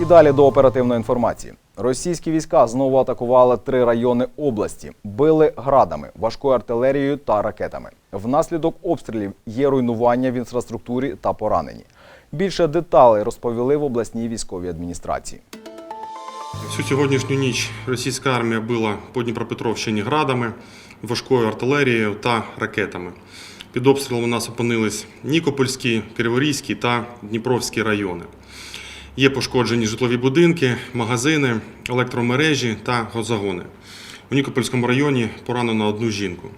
І далі до оперативної інформації. Російські війська знову атакували три райони області, били градами, важкою артилерією та ракетами. Внаслідок обстрілів є руйнування в інфраструктурі та поранені. Більше деталей розповіли в обласній військовій адміністрації. Всю сьогоднішню ніч російська армія била по Дніпропетровщині градами, важкою артилерією та ракетами. Під обстрілом у нас опинились Нікопольський, Криворізький та Дніпровський райони. Є пошкоджені житлові будинки, магазини, електромережі та газогони. У Нікопольському районі поранено одну жінку.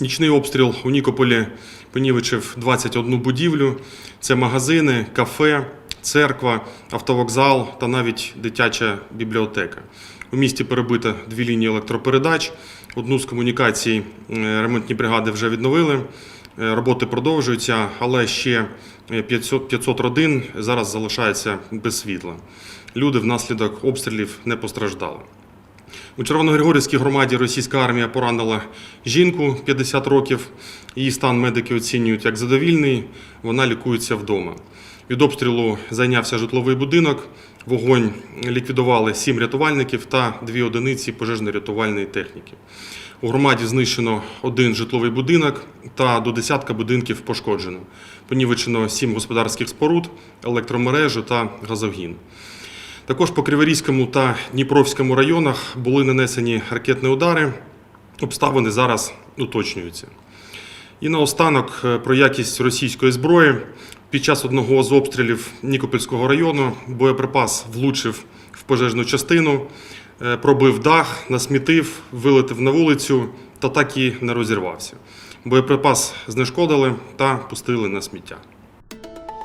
Нічний обстріл у Нікополі понівечив 21 будівлю. Це магазини, кафе, церква, автовокзал та навіть дитяча бібліотека. У місті перебито дві лінії електропередач. Одну з комунікацій е, ремонтні бригади вже відновили. Е, Роботи продовжуються, але ще е, 500, 500 родин зараз залишаються без світла. Люди внаслідок обстрілів не постраждали. У Червоногригорівській громаді російська армія поранила жінку 50 років. Її стан медики оцінюють як задовільний. Вона лікується вдома. Від обстрілу зайнявся житловий будинок. Вогонь ліквідували сім рятувальників та дві одиниці пожежно-рятувальної техніки. У громаді знищено один житловий будинок та до десятка будинків пошкоджено. Понівечено сім господарських споруд, електромережу та газогін. Також по Криворізькому та Дніпровському районах були нанесені ракетні удари. Обставини зараз уточнюються. І наостанок е, про якість російської зброї. Під час одного з обстрілів Нікопольського району боєприпас влучив пожежну частину, е, пробив дах, насмітив, вилетів на вулицю та так і не розірвався. Боєприпас знешкодили та пустили на сміття.